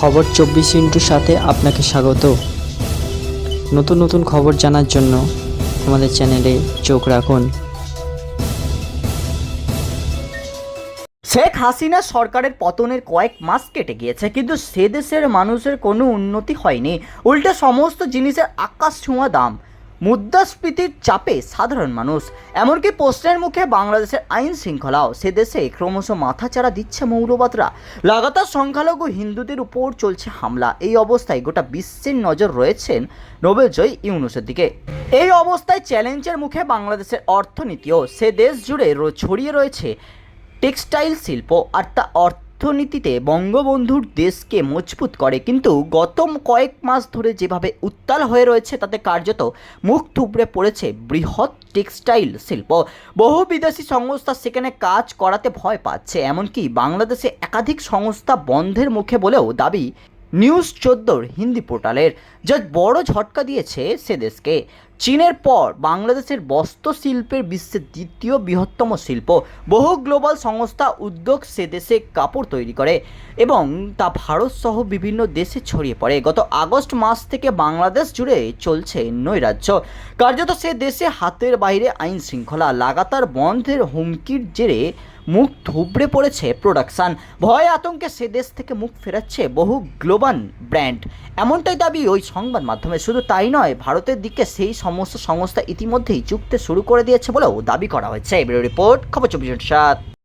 খবর চব্বিশ ইন্টুর সাথে আপনাকে স্বাগত। নতুন নতুন খবর জানার জন্য আমাদের চ্যানেলে চোখ রাখুন। শেখ হাসিনা সরকারের পতনের কয়েক মাস কেটে গিয়েছে, কিন্তু সে দেশের মানুষের কোনো উন্নতি হয়নি। উল্টে সমস্ত জিনিসের আকাশ ছোঁয়া দাম। মুদ্রাস্ফীতির চাপে সাধারণ মানুষ। এমনকি প্রশ্নের মুখে বাংলাদেশের আইন শৃঙ্খলাও সে দেশে ক্রমশ মাথাচাড়া দিচ্ছে মৌলবাদরা। লাগাতার সংখ্যালঘু হিন্দুদের উপর চলছে হামলা। এই অবস্থায় গোটা বিশ্বের নজর রয়েছেন নোবেলজয়ী ইউনুসের দিকে। এই অবস্থায় চ্যালেঞ্জের মুখে বাংলাদেশের অর্থনীতিও সে দেশ জুড়ে ছড়িয়ে রয়েছে। টেক্সটাইল শিল্প আর তা অর্থনীতিতে বঙ্গবন্ধুর দেশকে মজবুত করে, কিন্তু গত কয়েক মাস ধরে যেভাবে উত্তাল হয়ে রয়েছে, তাতে কার্যত মুখ থুবড়ে পড়েছে বৃহৎ টেক্সটাইল শিল্প। বহু বিদেশি সংস্থা সেখানে কাজ করাতে ভয় পাচ্ছে, এমনকি বাংলাদেশে একাধিক সংস্থা বন্ধের মুখে বলেও দাবি, নিউজ চোদ্দোর হিন্দি পোর্টালের। যা বড় ঝটকা দিয়েছে সে দেশকে। চীনের পর বাংলাদেশের বস্ত্র শিল্পের বিশ্বের দ্বিতীয় বৃহত্তম শিল্প। বহু গ্লোবাল সংস্থা উদ্যোগ সে দেশে কাপড় তৈরি করে এবং তা ভারত সহ বিভিন্ন দেশে ছড়িয়ে পড়ে। গত আগস্ট মাস থেকে বাংলাদেশ জুড়ে চলছে নৈরাজ্য। কার্যত সে দেশে হাতের বাইরে আইন শৃঙ্খলা, লাগাতার বন্ধের হুমকির জেরে মুখ থুবড়ে পড়েছে প্রোডাকশন। ভয় আতঙ্কে সে দেশ থেকে মুখ ফেরাচ্ছে বহু গ্লোবাল ব্র্যান্ড। এমনটাই দাবি ওই সংবাদ মাধ্যমে। শুধু তাই নয়, ভারতের দিকে সেই সমস্ত সংস্থা ইতিমধ্যেই চুক্তি শুরু করে দিয়েছে বলেও দাবি করা হয়েছে। ব্যুরো রিপোর্ট, খবর চব্বিশ সাত।